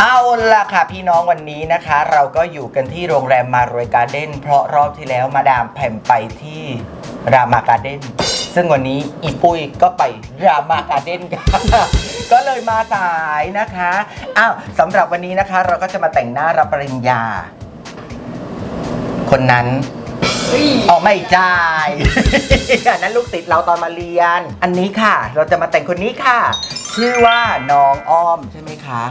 เอาล่ะค่ะพี่น้องวันนี้นะคะ เราก็อยู่กันที่โรงแรมมารวยการ์เด้นเพราะรอบที่แล้วมาดามแผ่มไปที่รามาการ์เด้นซึ่งวันนี้อีปุ้ยก็ไปรามาการ์เด้นค่ะก็เลยมาสายนะคะอ้าวสำหรับวันนี้นะคะ เราก็จะมาแต่งหน้ารับปริญญา คนนั้นอ๋อไม่จ่ายอันนั้นลูกติดเราตอนมาเรียน อันนี้ค่ะ เราจะมาแต่งคนนี้ค่ะ ชื่อว่าน้องอ้อมใช่ไหมคะ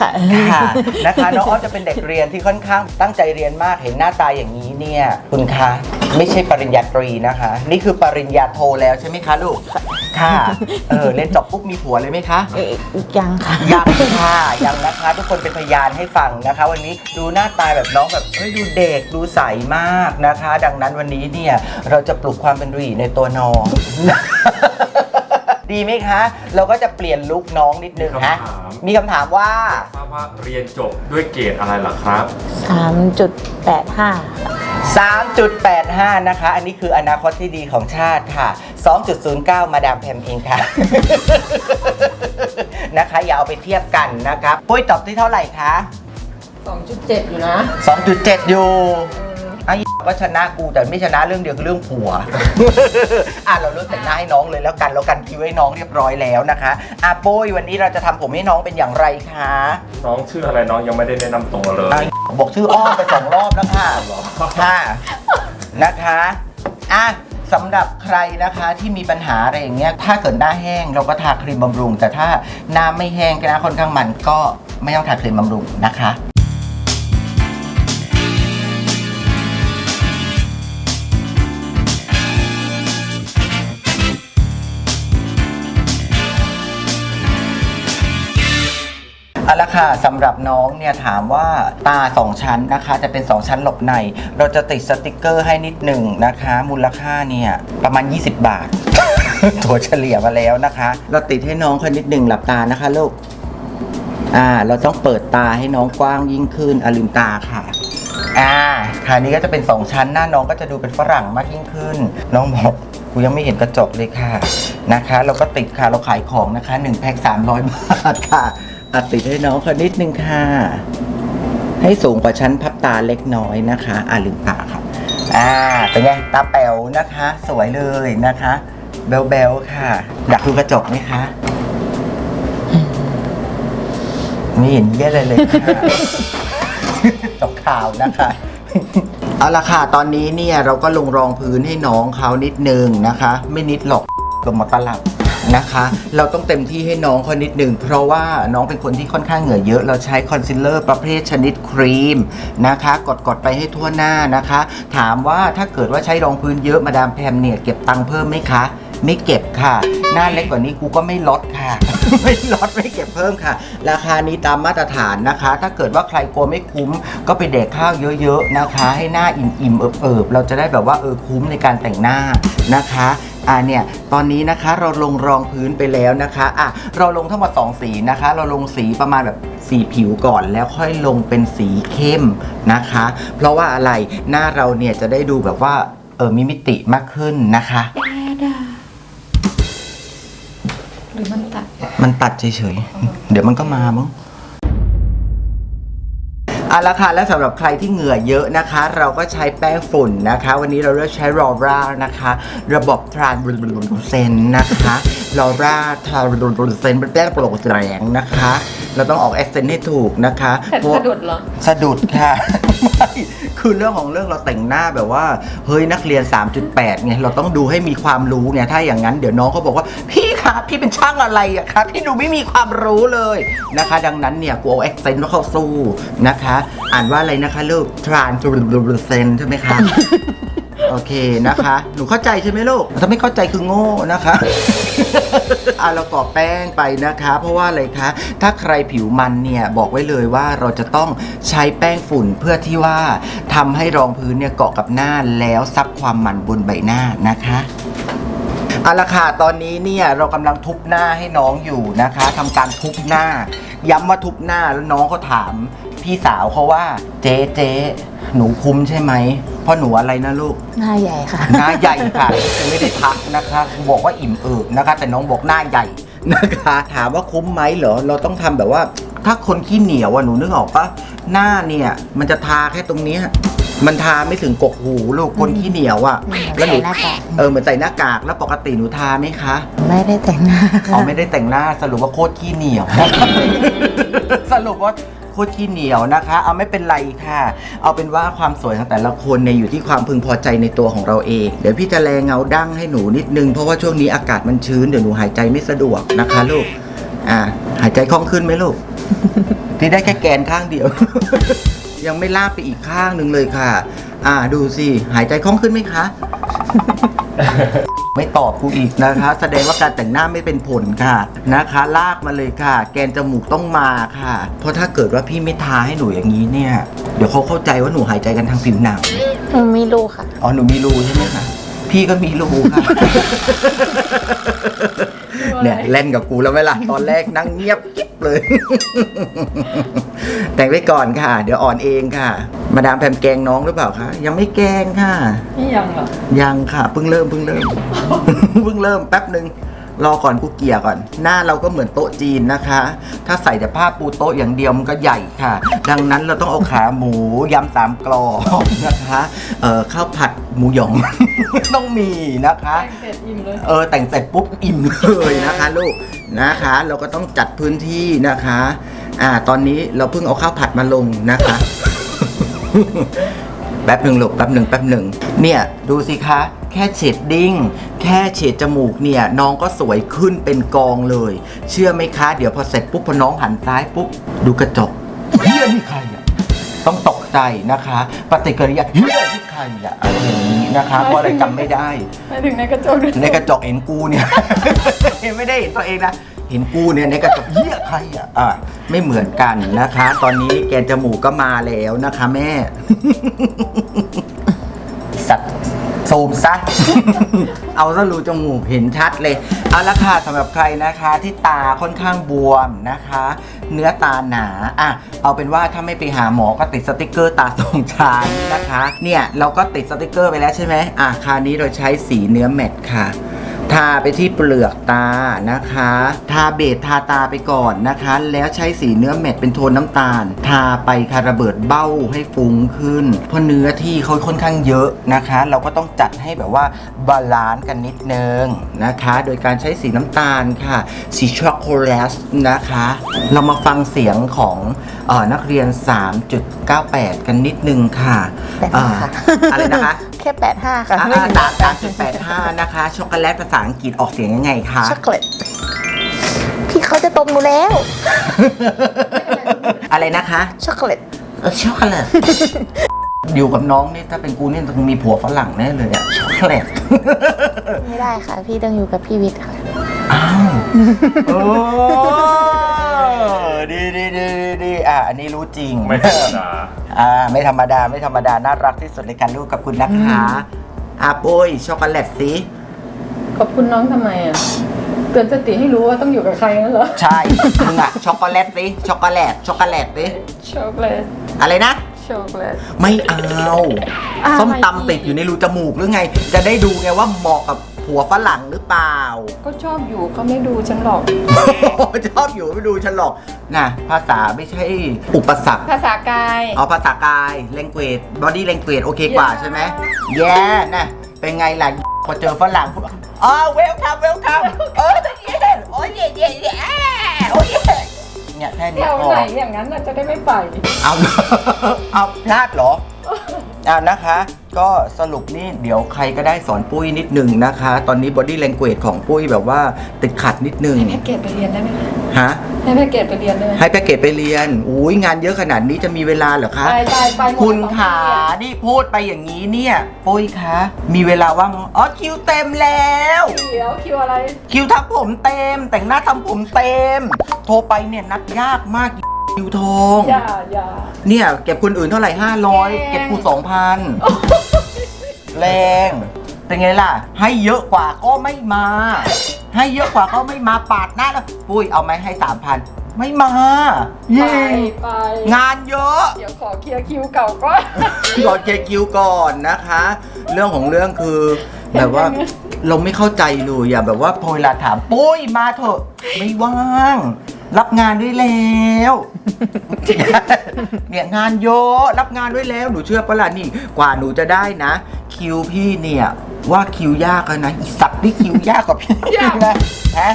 ค่ะ ค่ะนะคะน้องอ้อมจะเป็นเด็กเรียนที่ค่อนข้างตั้งใจเรียนมากเห็นหน้าตาอย่างนี้เนี่ยคุณคะไม่ใช่ปริญญาตรีนะคะ นี่คือปริญญาโทแล้วใช่ไหมคะลูกค่ะเออเล่นจบปุ๊บมีผัวเลยไหมคะเอ๊ะยังค่ะยังค่ะยังนะคะ ทุกคนเป็นพยานให้ฟังนะคะ วันนี้ดูหน้าตาแบบน้องแบบเฮ้ยดูเด็กดูใสมากนะคะ ดังนั้นวันนี้เนี่ยเราจะปลุกความเป็นหรีในตัวน้อง ดีไหมคะ เราก็จะเปลี่ยนลุคน้องนิดนึงฮะ มีคำถามว่า ทราบว่าเรียนจบด้วยเกรดอะไรล่ะครับ สามจุดแปดห้า 3.85 นะคะ อันนี้คืออนาคตที่ดีของชาติค่ะ 2.09 มาดามแพมเองค่ะ นะคะ อย่าเอาไปเทียบกันนะครับปุ้ยตอบที่เท่าไหร่คะ 2.7 อยู่นะ 2.7 อยู่ ไอ้ก็ชนะกูแต่ไม่ชนะเรื่องเดียวคือเรื่องผัว อะเราเลือกแต่งหน้าให้น้องเลยแล้วกันแล้วกันคิวให้น้องเรียบร้อยแล้วนะคะอะปุ้ยวันนี้เราจะทำผมให้น้องเป็นอย่างไรคะน้องชื่ออะไรน้องยังไม่ได้แนะนำตัวเลย อะบอกชื่ออ้อมไปสองรอบแล้วค่ะเหรอ ค่ะนะคะอะสำหรับใครนะคะที่มีปัญหาอะไรอย่างเงี้ยถ้าเกิดหน้าแห้งเราก็ทาครีมบำรุง แต่ถ้าหน้าไม่แห้งหน้าค่อนข้างมันก็ไม่ต้องทาครีมบำรุงนะคะ เอาละค่ะสำหรับน้องเนี่ยถามว่าตา 2 ชั้นนะคะ จะเป็น 2 ชั้นหลบใน เราจะติดสติกเกอร์ให้นิดหนึ่งนะคะ มูลค่าเนี่ยประมาณ 20 บาทตัวเฉลี่ยมาแล้วนะคะ เราติดให้น้องคนนิดหนึ่งหลับตานะคะลูกอ่าเราต้องเปิดตาให้น้องกว้างยิ่งขึ้นอลืมตาค่ะอ่าคราวนี้ก็จะเป็น 2 ชั้นหน้าน้องก็จะดูเป็นฝรั่งมากยิ่งขึ้น น้องบอกกูยังไม่เห็นกระจกเลยค่ะนะคะ เราก็ติดค่ะเราขายของนะคะ1แพ็ค300 บาทค่ะ อะติดให้น้องคนนิดนึงค่ะ ให้สูงกว่าชั้นพับตาเล็กน้อยนะคะ อ่าลืมตาค่ะอ่าเป็นไงตาแป๋วนะคะ สวยเลยนะคะเบลเบลค่ะอยากดูกระจกไหมคะไม่เห็นเยี่ยอะเลยค่ะจบข่าวนะคะเอาละค่ะ ตอนนี้เนี่ยเราก็ลงรองพื้นให้น้องเขานิดนึงนะคะ ไม่นิดหรอกลงมาตลับ นะคะ เราต้องเต็มที่ให้น้องเขานิดหนึ่งเพราะว่าน้องเป็นคนที่ค่อนข้างเหงื่อเยอะ เราใช้คอนซีลเลอร์ประเภทชนิดครีมนะคะกดกดๆไปให้ทั่วหน้านะคะ ถามว่าถ้าเกิดว่าใช้รองพื้นเยอะมาดามแพมเนี่ยเก็บตังค์เพิ่มไหมคะไม่เก็บค่ะ หน้าเล็กกว่านี้กูก็ไม่ลดค่ะ ไม่ลดไม่เก็บเพิ่มค่ะ ราคานี้ตามมาตรฐานนะคะ ถ้าเกิดว่าใครกลัวไม่คุ้ม ก็ไปเด็กข้าวเยอะๆนะคะ ให้หน้าอิ่มๆเอิบๆเราจะได้แบบว่าเออคุ้มในการแต่งหน้านะคะ อ่าเนี่ยตอนนี้นะคะเราลงรองพื้นไปแล้วนะคะอะเราลงทั้งหมดสองสีนะคะ เราลงสีประมาณแบบสีผิวก่อนแล้วค่อยลงเป็นสีเข้มนะคะ เพราะว่าอะไรหน้าเราเนี่ยจะได้ดูแบบว่าเออมีมิติมากขึ้นนะคะหรือมันตัด มันตัดเฉยๆ เดี๋ยวมันก็มามั้ง เอาละค่ะและสำหรับใครที่เหงื่อเยอะนะคะ เราก็ใช้แป้งฝุ่นนะคะ วันนี้เราเลือกใช้ลอร่านะคะ ระบบทรานบูเซนนะคะลอร่าทรานบูเซนเป็นแป้งโปร่งแสงนะคะ เราต้องออกแอคเซนต์ให้ถูกนะคะแต่เพราะสะดุดเหรอ สะดุดค่ะไม่ คือเรื่องของเรื่องเราแต่งหน้าแบบว่า เฮ้ยนักเรียน 3.8ไงเราต้องดูให้มีความรู้ไงถ้าอย่างนั้นเดี๋ยวน้องเขาบอกว่า พี่คะพี่เป็นช่างอะไรอะคะพี่ดูไม่มีความรู้เลยนะคะ ดังนั้นเนี่ยกูเอาแอคเซนต์เข้าสู้นะคะ อ่านว่าอะไรนะคะลูกทรานจูเซนใช่ไหมคะ โอเคนะคะ หนูเข้าใจใช่ไหมลูก ถ้าไม่เข้าใจคือโง่นะคะ อะเรากรอบแป้งไปนะคะ เพราะว่าอะไรคะ ถ้าใครผิวมันเนี่ยบอกไว้เลยว่าเราจะต้องใช้แป้งฝุ่นเพื่อที่ว่าทำให้รองพื้นเนี่ยเกาะกับหน้าแล้วซับความมันบนใบหน้านะคะเอาละค่ะตอนนี้เนี่ยเรากำลังทุบหน้าให้น้องอยู่นะคะทำการทุบหน้า ย้ำว่าทุบหน้าแล้วน้องเขาถาม พี่สาวเขาว่า เจ๊เจ๊หนูคุ้มใช่ไหมเพราะหนูอะไรนะลูก หน้าใหญ่ค่ะ หน้าใหญ่ค่ะไม่ได้ทักนะคะบอกว่าอิ่มเอิบนะคะ แต่น้องบอกหน้าใหญ่นะคะ ถามว่าคุ้มไหมเหรอเราต้องทำแบบว่า ถ้าคนขี้เหนียวอะหนูนึกออกปะหน้าเนี่ยมันจะทาแค่ตรงเนี้ยมันทาไม่ถึงกกหูลูกคนขี้เหนียวอะเหมือนแล้วหนูใส่หน้ากากเออเหมือนใส่หน้ากากแล้วปกติหนูทาไหมคะ ไม่ได้แต่งหน้าเอาไม่ได้แต่งหน้าสรุปว่าโคตรขี้เหนียว สรุปว่าโคตรขี้เหนียวนะคะ เอาไม่เป็นไรค่ะ เอาเป็นว่าความสวยของแต่ละคนเนี่ยอยู่ที่ความพึงพอใจในตัวของเราเอง เดี๋ยวพี่จะแลเงาดั้งให้หนูนิดนึงเพราะว่าช่วงนี้อากาศมันชื้นเดี๋ยวหนูหายใจไม่สะดวกนะคะลูกอ่าหายใจคล่องขึ้นไหมลูกที่ได้แค่แกนข้างเดียว ยังไม่ลากไปอีกข้างหนึ่งเลยค่ะ อ่าดูสิหายใจคล่องขึ้นไหมคะ ไม่ตอบกูอีกนะคะ แสดงว่าการแต่งหน้าไม่เป็นผลค่ะนะคะ ลากมาเลยค่ะ แกนจมูกต้องมาค่ะ เพราะถ้าเกิดว่าพี่ไม่ทาให้หนูอย่างนี้เนี่ย เดี๋ยวเขาเข้าใจว่าหนูหายใจกันทางผิวหนังมีรูค่ะ อ๋อหนูมีรูใช่ไหมคะ พี่ก็มีรูค่ะ เนี่ยเล่นกับกูแล้วไหมล่ะตอนแรกนั่งเงียบกิ๊บเลย แต่งไว้ก่อนค่ะ เดี๋ยวอ่อนเองค่ะ มาดามแพมแกล้งน้องหรือเปล่าคะยังไม่แกล้งค่ะนี่ยังเหรอ ยังค่ะเพิ่งเริ่มเพิ่งเริ่ม เพิ่งเริ่มแป๊บหนึ่ง รอก่อนกูเกียร์ก่อน หน้าเราก็เหมือนโต๊ะจีนนะคะ ถ้าใส่แต่ผ้าปูโต๊ะอย่างเดียวมันก็ใหญ่ค่ะ ดังนั้นเราต้องเอาขาหมูยำสามกรอบนะคะเอ่อข้าวผัดหมูหยอง ต้องมีนะคะเสร็จอิ่มเลย เออแต่งเสร็จปุ๊บอิ่มเลยนะคะลูกนะคะ เราก็ต้องจัดพื้นที่นะคะ อ่า ตอนนี้เราเพิ่งเอาข้าวผัดมาลงนะคะ แป๊บหนึ่งลูกแป๊บหนึ่งแป๊บหนึ่งเนี่ยดูสิคะแค่เฉดดิ้ง แค่เฉดจมูกเนี่ย น้องก็สวยขึ้นเป็นกองเลย เชื่อไหมคะ เดี๋ยวพอเสร็จปุ๊บพอน้องหันซ้ายปุ๊บ ดูกระจกเฮียนี่ใครอะต้องตกใจนะคะ ปฏิกิริยาเฮียนี่ใครอะอะไรอย่างนี้นะคะเพราะอะไรจำไม่ได้ไม่ถึงในกระจกด้วยในกระจกเห็นกูเนี่ยไม่ได้เห็นตัวเองนะ เห็นกูเนี่ยในกระจกเหี้ยใครอะอะไม่เหมือนกันนะคะ ตอนนี้แกนจมูกก็มาแล้วนะคะแม่ สัตว์ ซูมซะ เอาซะรูจมูกเห็นชัดเลย เอาละค่ะสำหรับใครนะคะที่ตาค่อนข้างบวมนะคะ เนื้อตาหนาอะเอาเป็นว่าถ้าไม่ไปหาหมอก็ติดสติกเกอร์ตาสองชั้นนะคะ เนี่ยเราก็ติดสติกเกอร์ไปแล้วใช่ไหมอะคราวนี้เราใช้สีเนื้อแมตค่ะ ทาไปที่เปลือกตานะคะ ทาเบสทาตาไปก่อนนะคะ แล้วใช้สีเนื้อแมตต์เป็นโทนน้ำตาล ทาไปค่ะระเบิดเบ้าให้ฟุ้งขึ้น เพราะเนื้อที่เขาค่อนข้างเยอะนะคะ เราก็ต้องจัดให้แบบว่าบาลานซ์กันนิดนึงนะคะ โดยการใช้สีน้ำตาลค่ะ สีช็อกโกแลตนะคะ เรามาฟังเสียงของเออนักเรียน 3.98 กันนิดนึงค่ะแปดห้าค่ะอ่าอะไรนะคะแค่แปดห้าค่ะอ่าไม่ถึงสามสามจุดแปดห้านะคะ ช็อกโกแลตภาษาอังกฤษออกเสียงยังไงคะช็อกโกแลตพี่เขาจะตบหนูแล้ว อะไรนะคะ ช็อกโกแลตเออช็อกโกแลตอยู่กับน้องนี่ถ้าเป็นกูนี่ต้องมีผัวฝรั่งแน่เลยอะช็อกโกแลตไม่ได้ค่ะ พี่ต้องอยู่กับพี่วิทย์ค่ะ อ้าวโอ้ ดีดีดีดีดีอะอันนี้รู้จริงไม่ธรรมดาอ่าไม่ธรรมดาไม่ธรรมดาน่ารักที่สุดในการลูกกับคุณนะคะอะปุ้ยช็อกโกแลตสิขอบคุณน้องทำไมอะเตือนสติให้รู้ว่าต้องอยู่กับใครนั่นเหรอใช่มึงอะช็อกโกแลตสิช็อกโกแลตช็อกโกแลตสิช็อกโกแลตอะไรนะ ช็อกโกแลต ไม่เอาอ่าส้มไม่ตำติดอยู่ในรูจมูกหรือไง จะได้ดูไงว่าเหมาะกับ ผัวฝรั่งหรือเปล่า ก็ชอบอยู่เขาไม่ดูฉันหรอก ชอบอยู่ไม่ดูฉันหรอกนะภาษาไม่ใช่อุปสรรคภาษากาย เอาภาษากาย language body language โอเคกว่า Yeah ใช่ไหมแย่นะเป็นไงล่ะพอเจอฝรั่งพูดอ๋อ welcome welcome เออเย่โอ้ยเย่เย่เย่โอ้ยเย่เนี่ยแค่แถนี้วพอ ไหนอย่างนั้นน่ะจะได้ไม่ไป เอา เอาพลาดเหรออ่านะคะ ก็สรุปนี่เดี๋ยวใครก็ได้สอนปุ้ยนิดนึงนะคะ ตอนนี้ body language ของปุ้ยแบบว่าติดขัดนิดนึงให้แพ็กเกจไปเรียนได้ไหมคะฮะให้แพ็กเกจไปเรียนได้ไหมให้แพ็กเกจไปเรียนอุ้ยงานเยอะขนาดนี้จะมีเวลาเหรอคะ ไปไปไปหมดคุณสองขาที่อะนี่พูดไปอย่างนี้เนี่ย ปุ้ยคะ มีเวลาว่างอ๋อคิวเต็มแล้ว เดี๋ยวคิวอะไร คิวทำผมเต็ม แต่งหน้าทำผมเต็ม โทรไปเนี่ยนัดยากมากคิวทอง อย่าอย่า เนี่ยเก็บคนอื่นเท่าไหร่แรง500 เก็บกู2,000 แรงเป็นไงล่ะ ให้เยอะกว่าก็ไม่มา ให้เยอะกว่าก็ไม่มาปาดหน้าแล้วปุ้ยเอาไหมให้3,000ไม่มาไปเย่ไปงานเยอะ เดี๋ยวขอเคลียร์คิวเก่าก่อน ก่อนเกคิวก่อนนะคะ เรื่องของเรื่องคือ แบบว่าเราไม่เข้าใจเลยอย่าแบบว่าพอเวลาถามปุ้ยมาเถอะ ไม่ว่าง รับงานด้วยแล้ว เนี่ยงานเยอะรับงานด้วยแล้วหนูเชื่อปะล่ะนี่ กว่าหนูจะได้นะ คิวพี่เนี่ย ว่าคิวยากแล้วนะอีสัตว์นี่คิวยากกว่าพี่ยาก นะฮะ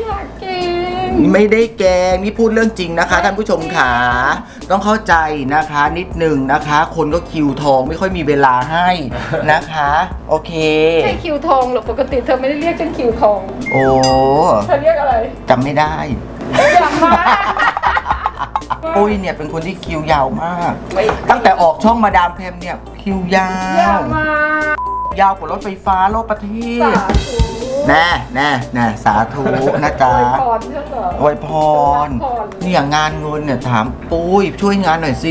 อยากกินไม่ได้แกล้งนี่พูดเรื่องจริงนะคะท่านผู้ชมขาต้องเข้าใจนะคะนิดหนึ่งนะคะ คนก็คิวทองไม่ค่อยมีเวลาให้นะคะ โอเค ใช่คิวทองเหรอปกติเธอไม่ได้เรียกฉันคิวทองโอ้เธอเรียกอะไรจำไม่ได้ อย่ามา ปุ้ยเนี่ยเป็นคนที่คิวยาวมาก ไม่ ตั้งแต่ออกช่องมาดามเพมเนี่ยคิวยาอย่าวมายาวกว่ารถไฟฟ้ารอบประเทสาศธุแน่แน่แน่สาธุนะอจ๊ะวยพรเพื่อนเหรออวยพรอวยพร เนี่ยงานเงินเนี่ยถามปุ้ยช่วยงานหน่อยสิ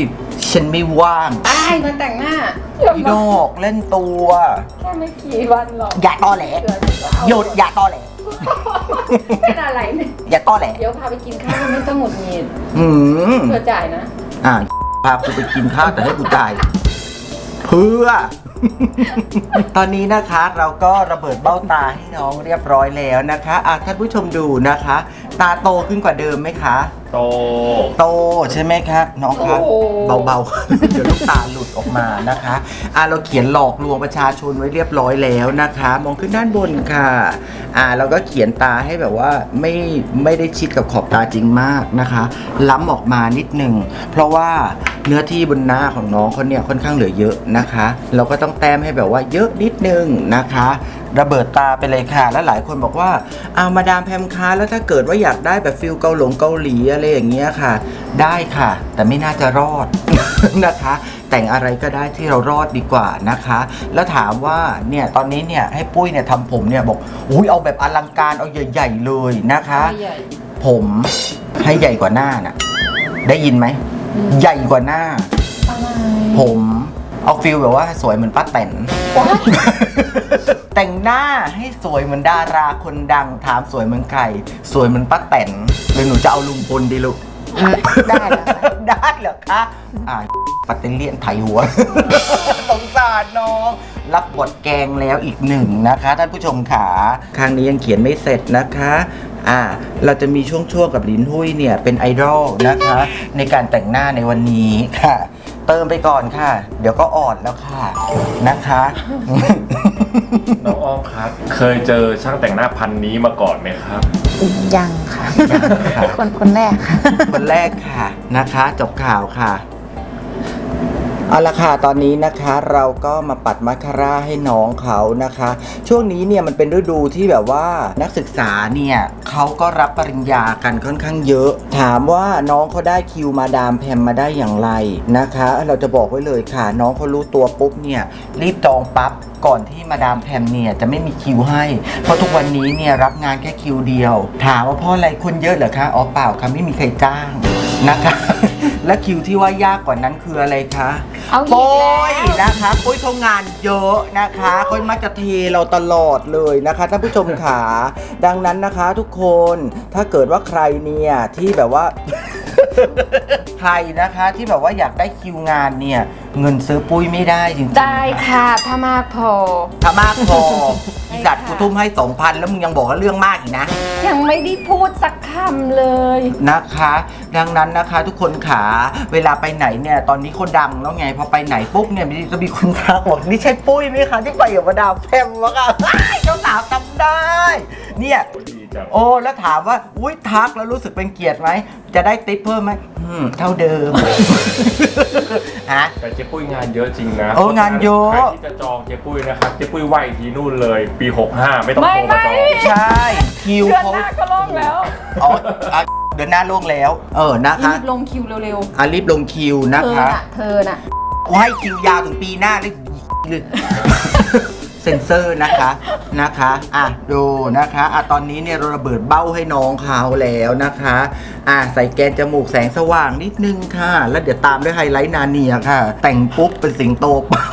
ฉันไม่ว่างไอ้ายมาแต่งหน้าอย่าพี่มาดอกเล่นตัว แค่ไม่กี่วันหรอกอย่าตอแหล เดี๋ยวจะเอาหยุดอย่าตอแหล เป็นอะไรเนี่ย อย่าตอแหลเดี๋ยวพาไปกินข้าวไม่ต้องหงุดหงิดอืมเธอจ่ายนะ อ่าพากูไปกินข้าวแต่ให้กูจ่ายเพื่อ ตอนนี้นะคะเราก็ระเบิดเบ้าตาให้น้องเรียบร้อยแล้วนะคะอะท่านผู้ชมดูนะคะ ตาโตขึ้นกว่าเดิมไหมคะ โต โตใช่ไหมคะน้องคะโอ้ เบาๆ เดี๋ยวลูกตาหลุดออกมานะคะอะเราเขียนหลอกลวงประชาชนไว้เรียบร้อยแล้วนะคะ มองขึ้นด้านบนค่ะอ่าเราก็เขียนตาให้แบบว่าไม่ไม่ได้ชิดกับขอบตาจริงมากนะคะ ล้ำออกมานิดหนึ่งเพราะว่าเนื้อที่บนหน้าของน้องเขาเนี่ยค่อนข้างเหลือเยอะนะคะ เราก็ต้องแต้มให้แบบว่าเยอะนิดนึงนะคะ ระเบิดตาไปเลยค่ะ แล้วหลายคนบอกว่าเอามาดามแพมค้าแล้วถ้าเกิดว่าอยากได้แบบฟิลเกาหลงเกาหลีอะไรอย่างเงี้ยค่ะ ได้ค่ะ แต่ไม่น่าจะรอดนะคะ แต่งอะไรก็ได้ที่เรารอดดีกว่านะคะ แล้วถามว่าเนี่ยตอนนี้เนี่ยให้ปุ้ยเนี่ยทำผมเนี่ยบอกอุ้ยเอาแบบอลังการเอาใหญ่ๆเลยนะคะ ใหญ่ผมให้ใหญ่กว่าหน้าน่ะได้ยินไหม ใหญ่กว่าหน้า อะไรผม เอาฟิลแบบว่าสวยเหมือนป้าแตน แต่งหน้าให้สวยเหมือนดาราคนดัง ถามสวยเหมือนใคร สวยเหมือนป้าแตนหรือหนูจะเอาลุงพลดีลูก ได้แล้วค่ะได้เหรอคะอ่าปัตเตเลียนไถหัว สงสารน้อง รับบทแกงแล้วอีกหนึ่งนะคะ ท่านผู้ชมขาครั้งนี้ยังเขียนไม่เสร็จนะคะอ่าเราจะมีช่วงๆกับลินหุ้ยเนี่ยเป็นไอดอลนะคะ ในการแต่งหน้าในวันนี้ค่ะ เติมไปก่อนค่ะ เดี๋ยวก็อ่อนแล้วค่ะนะคะ น้องอ้อมครับ เคยเจอช่างแต่งหน้าพันนี้มาก่อนไหมครับ ยังค่ะ ยังค่ะ คนคนแรกค่ะ คนแรกค่ะนะคะ จบข่าวค่ะ เอาละค่ะตอนนี้นะคะเราก็มาปัดมัคคาร่าให้น้องเขานะคะ ช่วงนี้เนี่ยมันเป็นฤดูที่แบบว่านักศึกษาเนี่ยเขาก็รับปริญญากันค่อนข้างเยอะ ถามว่าน้องเขาได้คิวมาดามแพมมาได้อย่างไรนะคะ เราจะบอกไว้เลยค่ะ น้องเขารู้ตัวปุ๊บเนี่ยรีบจองปั๊บก่อนที่มาดามแพมเนี่ยจะไม่มีคิวให้ เพราะทุกวันนี้เนี่ยรับงานแค่คิวเดียว ถามว่าเพราะอะไรคนเยอะเหรอคะอ๋อเปล่าค่ะไม่มีใครจ้างนะคะ และคิวที่ว่ายากกว่านั้นคืออะไรคะเอาอีกปุ้แล้วยนะคะปุ้ยเขางานเยอะนะคะเขามักจะเทเราตลอดเลยนะคะท่านผู้ชมขาดังนั้นนะคะทุกคนถ้าเกิดว่าใครเนี่ยที่แบบว่า ใครนะคะที่แบบว่าอยากได้คิวงานเนี่ย เงินซื้อปุ้ยไม่ได้จริงๆได้ค่ะถ้ามากพอ ถ้ามากพอใช่อีสัตว์ค่ะกูทุ่มให้สองพันแล้วมึงยังบอกว่าเรื่องมากอีกนะ ยังไม่ได้พูดสักคำเลยนะคะ ดังนั้นนะคะทุกคนขาเวลาไปไหนเนี่ยตอนนี้คนดังแล้วไงพอไปไหนปุ๊บเนี่ยมันจะมีคนทักบอกนี่ใช่ปุ้ยไหมคะที่ไปกับมาดามแพมวะค่ะเจ้าสาวจำได้ เนี่ย โอ้ยดีจังโอ้แล้วถามว่าอุ้ยทักแล้วรู้สึกเป็นเกียรติไหมจะได้ติ๊ปเพิ่มไหมอืมเท่าเดิมฮะ แต่เจ๊ปุ้ยงานเยอะจริงนะโอ้งานเยอะ ใครที่จะจองเจ๊ปุ้ยนะครับเจ๊ปุ้ยไหวทีนู่นเลยปี 65 ไม่ต้องไม่โทรมาจองไม่ ใช่คิวเดือนเขาหน้าก็ล่องแล้ว อ๋ออะเดือนหน้าล่วงแล้ว เออนะคะรีบลงคิวเร็วอะรีบลงคิวๆ นะเธอคะน่ะ เธอน่ะ กูให้คิวยาวถึงปีหน้าเลย เลยเซนเซอร์นะคะนะคะอะดูนะคะอะตอนนี้เนี่ยเราระเบิดเบ้าให้น้องเขาแล้วนะคะอะใส่แกนจมูกแสงสว่างนิดนึงค่ะ แล้วเดี๋ยวตามด้วยไฮไลท์นาเนียค่ะ แต่งปุ๊บเป็นสิงโตปั๊บ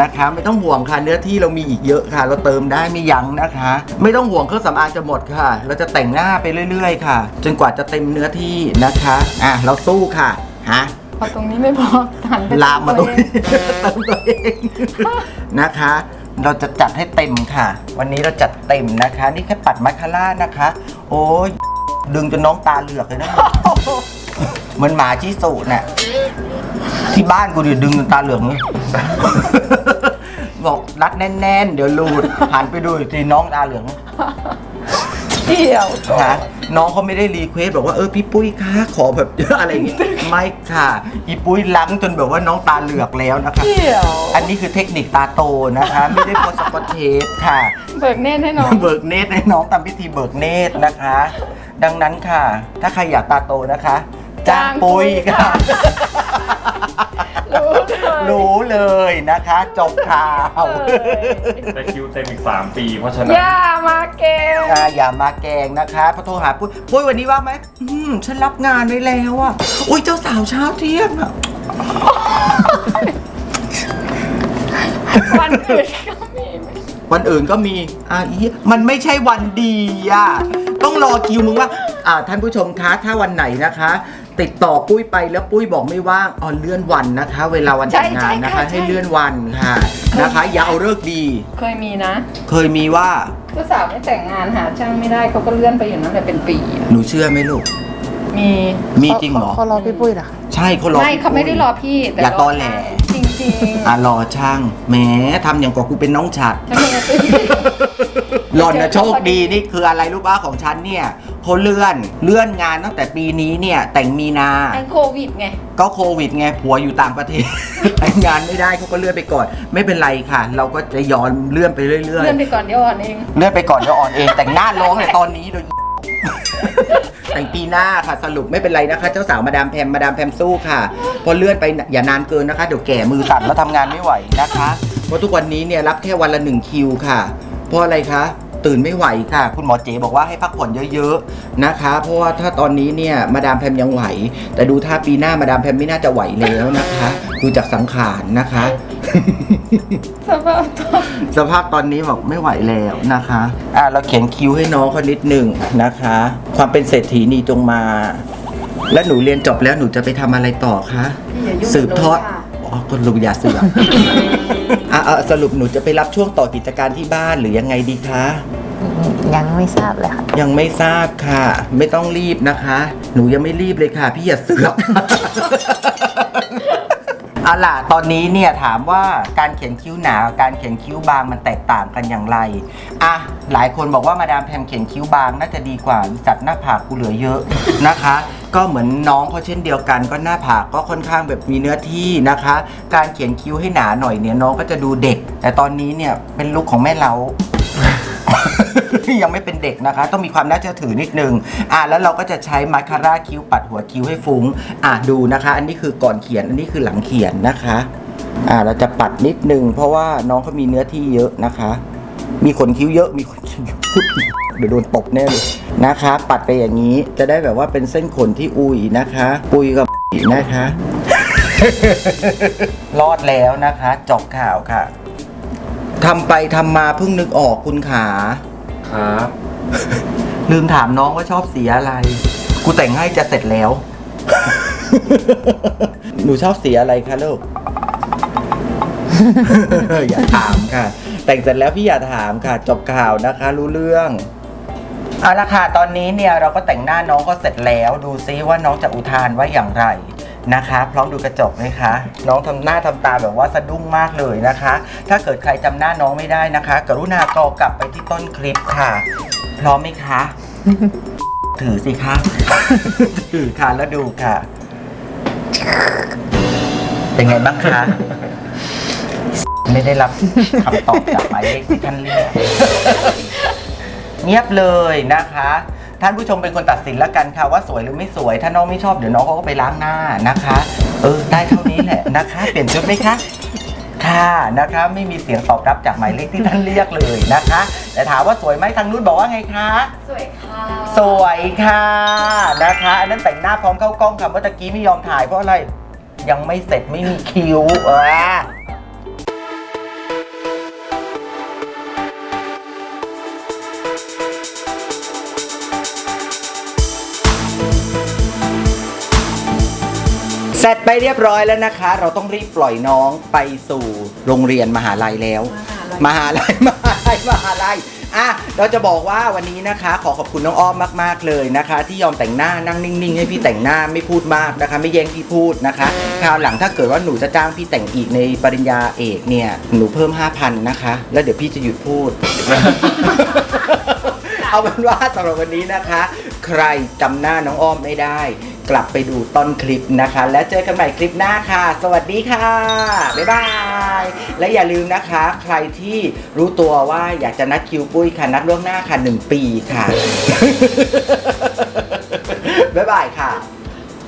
นะคะไม่ต้องห่วงค่ะเนื้อที่เรามีอีกเยอะค่ะ เราเติมได้ไม่ยั้งนะคะ ไม่ต้องห่วงเครื่องสำอางจะหมดค่ะ เราจะแต่งหน้าไปเรื่อย ๆ ค่ะ จนกว่าจะเต็มเนื้อที่นะคะอะเราสู้ค่ะฮะ พอตรงนี้ไม่พอหันไปลามมาตรงเอนี้เติมตัวเองนะคะ เราจะจัดให้เต็มค่ะ วันนี้เราจัดเต็มนะคะ นี่แค่ปัดมาคาร่านะคะ โอ้ยดึงจนน้องตาเหลือกเลยนะเหมือนหมาชิสุน่ะที่บ้านกูดิดึงจนตาเหลือกเลยบอกรัดแน่นๆ เดี๋ยวรูดหันไปดูอีกทีน้องตาเหลือง เดี่ยวค่ะน้องเขาไม่ได้รีเควสบอกว่าเออพี่ปุ้ยคะขอแบบ อะไรอย่างงี้ไม่ค่ะ อีปุ้ยล้างจนแบบว่าน้องตาเหลือกแล้วนะคะ เดี่ยวอันนี้คือเทคนิคตาโตนะคะ ไม่ได้โพสสกอตเทปค่ะ เบิกเน่นให้น้องเบิกเนตรให้น้องทำพิธีเบิกเนตรนะคะ ดังนั้นค่ะ ถ้าใครอยากตาโตนะคะ จ้างปุ้ยค่ะ รู้เลยรู้เลยนะคะจบข่าวแต่คิวเต็มอีก 3 ปีเพราะฉะนั้นย่ามาเกลอ่าอย่ามาแกล้งนะคะพอโทรหาปุ้ยปุ้ยวันนี้ว่างไหมอืมฉันรับงานไว้แล้วอะอุ้ยเจ้าสาวเช้าเที่ยงอะ วันอื่นก็มี วันอื่นก็มีอ่าอีมันไม่ใช่วันดีอะต้องรอคิวมึงว่าอ่าท่านผู้ชมคะถ้าวันไหนนะคะ ติดต่อปุ้ยไปแล้วปุ้ยบอกไม่ว่างอ๋อเลื่อนวันนะคะ เวลาวันแต่งงานนะคะ ให้เลื่อนวันค่ะนะคะ อย่าเอาเลิกษ์ดี เคยมีนะเคยมีว่าเจ้าสาวไม่แต่งงานหาช่างไม่ได้เขาก็เลื่อนไปอยู่นั่นแหละเป็นปีอะหนูเชื่อไหมลูก มี มีจริงเหรอเขารอพี่ปุ้ยเหรอคะใช่เขารอไม่พี่เขาไม่ปุ้ยได้รอพี่แต่อย่ารตอแหล จริงจริงๆอะรอช่างแหมทำอย่างกับกูเป็นน้องฉัด ฉันมีอาชีพ หล่อนนะโชคดีนี่คืออะไรรู้ป่ะของฉันเนี่ยเขาเลื่อนเลื่อนงานตั้งแต่ปีนี้เนี่ย แต่งมีนา อันโควิดไง ก็โควิดไงผัวอยู่ต่างประเทศ แต่งงานไม่ได้เขาก็เลื่อนไปก่อน ไม่เป็นไรค่ะ เราก็จะย้อนเลื่อนไปเรื่อย เลื่อนไปก่อนเดี๋ยวอ่อนเอง ๆ เลื่อนไปก่อนเดี๋ยวอ่อนเองแต่งหน้าร้องในตอนนี้เลย แต่งปีหน้าค่ะ สรุปไม่เป็นไรนะคะ เจ้าสาวมาดามแพมมาดามแพมสู้ค่ะเพอเลื่อนไปอย่านานเกินนะคะ เดี๋ยวแก่มือสั่นแล้วทำงานไม่ไหวนะคะ เพราะทุกวันนี้เนี่ยรับแค่วันละหนึ่งคิวค่ะ เพราะอะไรคะ ตื่นไม่ไหวค่ะ คุณหมอเจ๋บอกว่าให้พักผ่อนเยอะๆนะคะ เพราะว่าถ้าตอนนี้เนี่ยมาดามแพมยังไหว แต่ดูท่าปีหน้ามาดามแพมไม่น่าจะไหวแล้วนะคะดูจากสังขารนะคะ สภาพตัวสภาพตอนนี้บอกไม่ไหวแล้วนะคะอะเราเขียนคิวให้น้องเขานิดหนึ่งนะคะ ความเป็นเศรษฐีนีจงมา แล้วหนูเรียนจบแล้วหนูจะไปทำอะไรต่อคะพี่อย่ายุ่งสืบทอดกับหนูค่ะ อ๋อคนลุงอย่าเสือก อะอะสรุปหนูจะไปรับช่วงต่อกิจการที่บ้านหรือยังไงดีคะ ยังไม่ทราบเลยค่ะ ยังไม่ทราบค่ะ ไม่ต้องรีบนะคะ หนูยังไม่รีบเลยค่ะ พี่อย่าเสือก เอาล่ะตอนนี้เนี่ยถามว่าการเขียนคิ้วหนากับการเขียนคิ้วบางมันแตกต่างกันอย่างไรอะหลายคนบอกว่ามาดามแพมเขียนคิ้วบางน่าจะดีกว่าจัดหน้าผากกูเหลือเยอะ นะคะ ก็เหมือนน้องเขาเช่นเดียวกันก็หน้าผากก็ค่อนข้างแบบมีเนื้อที่นะคะ การเขียนคิ้วให้หนาหน่อยเนี่ยน้องก็จะดูเด็ก แต่ตอนนี้เนี่ยเป็นลุคของแม่เรา ยังไม่เป็นเด็กนะคะ ต้องมีความน่าเชื่อถือนิดนึงอะแล้วเราก็จะใช้มาคาร่าคิ้วปัดหัวคิ้วให้ฟุ้งอะดูนะคะ อันนี้คือก่อนเขียนอันนี้คือหลังเขียนนะคะอะเราจะปัดนิดนึง เพราะว่าน้องเขามีเนื้อที่เยอะนะคะ มีขนคิ้วเยอะมีขนคิ้วเยอะเดี๋ยวโดนตบแน่เลยนะคะ ปัดไปอย่างนี้จะได้แบบว่าเป็นเส้นขนที่อุยนะคะอุยกับนะคะ รอดแล้วนะคะ จบข่าวค่ะ ทำไปทำมาเพิ่งนึกออกคุณขา ครับ ลืมถามน้องว่าชอบสีอะไร กูแต่งให้จะเสร็จแล้ว หนูชอบสีอะไรคะลูก อย่าถามค่ะ แต่งเสร็จแล้วพี่อย่าถามค่ะ จบข่าวนะคะ รู้เรื่องเอาละค่ะตอนนี้เนี่ยเราก็แต่งหน้าน้องก็เสร็จแล้ว ดูซิว่าน้องจะอุทานว่าอย่างไร นะคะ พร้อมดูกระจกไหมคะ น้องทำหน้าทำตาแบบว่าสะดุ้งมากเลยนะคะ ถ้าเกิดใครจำหน้าน้องไม่ได้นะคะ กรุณากรอกลับไปที่ต้นคลิปค่ะ พร้อมไหมคะ ถือสิคะ ถือค่ะแล้วดูค่ะ เป็นไงบ้างคะ ไม่ได้รับคำตอบจากหมายเลขที่ท่านเรียก เงียบเลยนะคะ ท่านผู้ชมเป็นคนตัดสินแล้วกันค่ะว่าสวยหรือไม่สวย ถ้าน้องไม่ชอบเดี๋ยวน้องเขาก็ไปล้างหน้านะคะ เออได้เท่านี้แหละนะคะ เปลี่ยนชุดไหมคะค่ะนะคะไม่มีเสียงตอบรับจากหมายเลขที่ท่านเรียกเลยนะคะ แต่ถามว่าสวยไหมทางนู้นบอกว่าไงคะ สวยค่ะ สวยค่ะนะคะ อันนั้นแต่งหน้าพร้อมเข้ากล้องค่ะเมื่อตะกี้ไม่ยอมถ่ายเพราะอะไรยังไม่เสร็จไม่มีคิวเออ เสร็จไปเรียบร้อยแล้วนะคะ เราต้องรีบปล่อยน้องไปสู่โรงเรียนมหาลัยแล้ว มหาลัย มหาลัย มหาลัยอะเราจะบอกว่าวันนี้นะคะ ขอขอบคุณน้องอ้อมมาก ๆ เลยนะคะ ที่ยอมแต่งหน้านั่งนิ่ง ๆ ให้พี่แต่งหน้าไม่พูดมากนะคะ ไม่แย่งพี่พูดนะคะคราวหลังถ้าเกิดว่าหนูจะจ้างพี่แต่งอีกในปริญญาเอกเนี่ยหนูเพิ่ม 5,000นะคะ แล้วเดี๋ยวพี่จะหยุดพูด เอาเป็นว่าสำหรับวันนี้นะคะ ใครจำหน้าน้องอ้อมไม่ได้ กลับไปดูต้นคลิปนะคะ และเจอกันใหม่คลิปหน้าค่ะ สวัสดีค่ะ บ๊ายบาย และอย่าลืมนะคะ ใครที่รู้ตัวว่าอยากจะนัดคิวปุ้ยค่ะ นัดล่วงหน้าค่ะ 1 ปีค่ะ บ๊ายบายค่ะ